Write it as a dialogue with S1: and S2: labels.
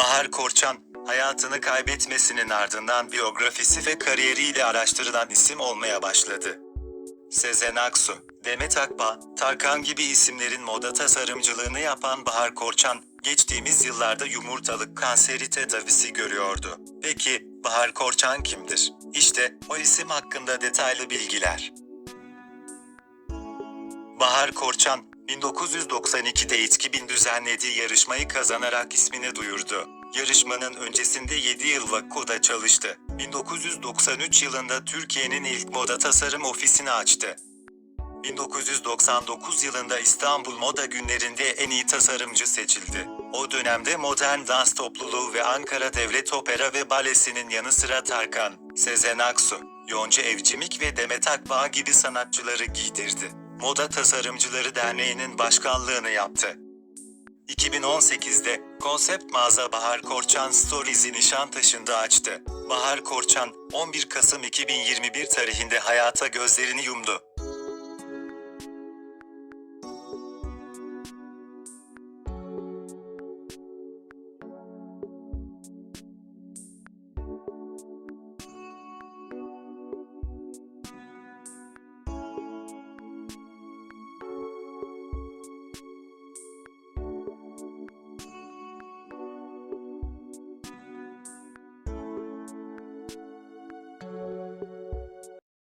S1: Bahar Korçan, hayatını kaybetmesinin ardından biyografisi ve kariyeriyle araştırılan isim olmaya başladı. Sezen Aksu, Demet Akbağ, Tarkan gibi isimlerin moda tasarımcılığını yapan Bahar Korçan, geçtiğimiz yıllarda yumurtalık kanseri tedavisi görüyordu. Peki, Bahar Korçan kimdir? İşte o isim hakkında detaylı bilgiler. Bahar Korçan, 1992'de İTKİB'in düzenlediği yarışmayı kazanarak ismini duyurdu. Yarışmanın öncesinde 7 yıl Vakko'da çalıştı. 1993 yılında Türkiye'nin ilk moda tasarım ofisini açtı. 1999 yılında İstanbul Moda Günlerinde en iyi tasarımcı seçildi. O dönemde Modern Dans Topluluğu ve Ankara Devlet Opera ve Balesi'nin yanı sıra Tarkan, Sezen Aksu, Yonca Evcimik ve Demet Akbağ gibi sanatçıları giydirdi. Moda Tasarımcıları Derneği'nin başkanlığını yaptı. 2018'de konsept mağaza Bahar Korçan Stories'i Nişantaşı'nda açtı. Bahar Korçan, 11 Kasım 2021 tarihinde hayata gözlerini yumdu.